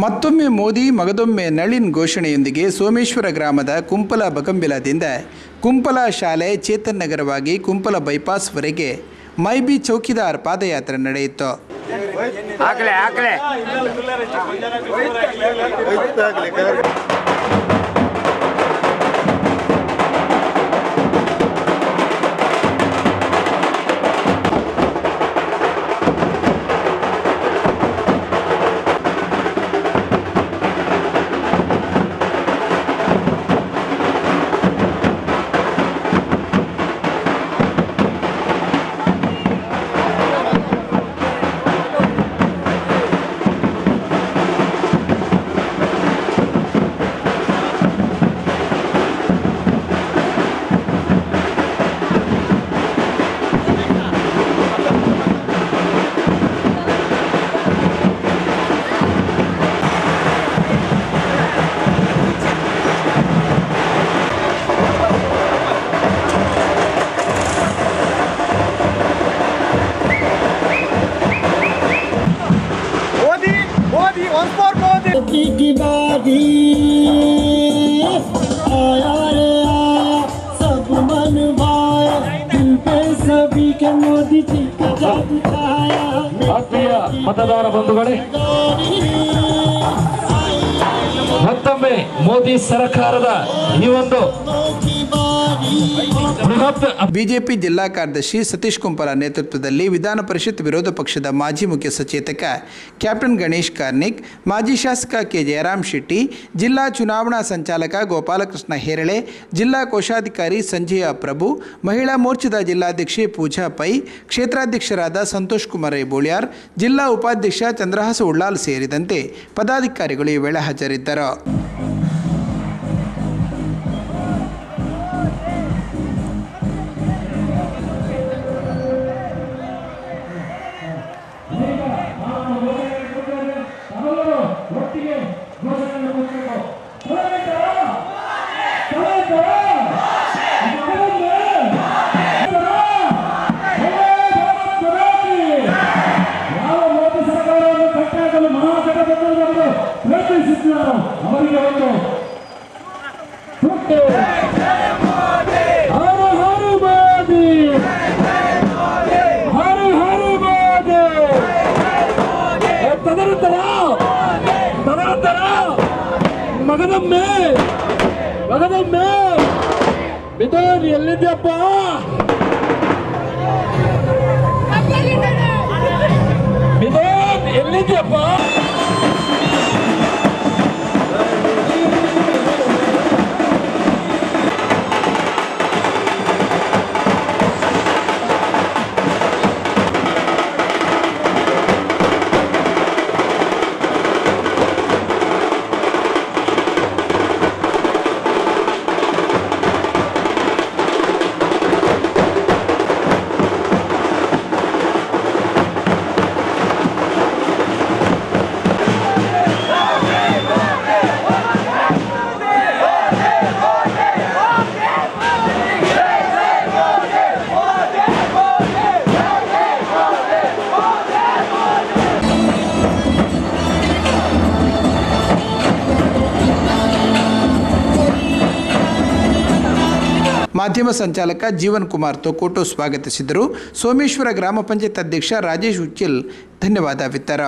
ಮತ್ತೊಮ್ಮೆ ಮೋದಿ ಮಗದೊಮ್ಮೆ ನಳಿನ್ ಘೋಷಣೆಯೊಂದಿಗೆ ಸೋಮೇಶ್ವರ ಗ್ರಾಮದ ಕುಂಪಲ ಬಗಂಬಿಲದಿಂದ ಕುಂಪಲ ಶಾಲೆ ಚೇತನ್ ನಗರವಾಗಿ ಕುಂಪಲ ಬೈಪಾಸ್ವರೆಗೆ ಮೈಬಿ ಚೌಕಿದಾರ್ ಪಾದಯಾತ್ರೆ ನಡೆಯಿತು. की बारी आया रे आया सब मन भाया दिल पे सभी के मोदी जी का जादू छाया ಆತ್ಮೀಯ ಮತದಾರ ಬಂಧುಗಳೇ ಮತ್ತೊಮ್ಮೆ ಮೋದಿ ಸರ್ಕಾರದ ಈ ಒಂದು की बारी ಬೃಹತ್ ಬಿಜೆಪಿ ಜಿಲ್ಲಾ ಕಾರ್ಯದರ್ಶಿ ಸತೀಶ್ ಕುಂಪರ ನೇತೃತ್ವದಲ್ಲಿ ವಿಧಾನ ಪರಿಷತ್ ವಿರೋಧ ಪಕ್ಷದ ಮಾಜಿ ಮುಖ್ಯ ಸಚೇತಕ ಕ್ಯಾಪ್ಟನ್ ಗಣೇಶ್ ಕಾರ್ನಿಕ್, ಮಾಜಿ ಶಾಸಕ ಕೆ ಜಯರಾಮ್ ಶೆಟ್ಟಿ, ಜಿಲ್ಲಾ ಚುನಾವಣಾ ಸಂಚಾಲಕ ಗೋಪಾಲಕೃಷ್ಣ ಹೇರಳೆ, ಜಿಲ್ಲಾ ಕೋಶಾಧಿಕಾರಿ ಸಂಜಯ ಪ್ರಭು, ಮಹಿಳಾ ಮೋರ್ಚಾದ ಜಿಲ್ಲಾಧ್ಯಕ್ಷೆ ಪೂಜಾ ಪೈ, ಕ್ಷೇತ್ರಾಧ್ಯಕ್ಷರಾದ ಸಂತೋಷ್ ಕುಮಾರ್ ಬೋಳ್ಯಾರ್ ಜಿಲ್ಲಾ ಉಪಾಧ್ಯಕ್ಷ ಚಂದ್ರಹಾಸ ಉಳ್ಳಾಲ್ ಸೇರಿದಂತೆ ಪದಾಧಿಕಾರಿಗಳು ಈ ವೇಳೆ ಹಾಜರಿದ್ದರು. ಪ್ರಯತ್ನಿಸುತ್ತಿದ್ದಾರೋ ಅವರಿಗೆ ಒಂದು ಹುಟ್ಟು ಮಗನೊಮ್ಮೆ ಮಗನೊಮ್ಮೆ ಬಿದೋನ್ ಎಲ್ಲಿದ್ಯಪ್ಪ? ಬಿದೋನ್ ಎಲ್ಲಿದ್ಯಪ್ಪ? ಮಾಧ್ಯಮ ಸಂಚಾಲಕ ಜೀವನ್ ಕುಮಾರ್ ತೊಕೋಟು ಸ್ವಾಗತಿಸಿದರು. ಸೋಮೇಶ್ವರ ಗ್ರಾಮ ಪಂಚಾಯತ್ ಅಧ್ಯಕ್ಷ ರಾಜೇಶ್ ಉಚ್ಚಿಲ್ ಧನ್ಯವಾದ ವಿತ್ತರ.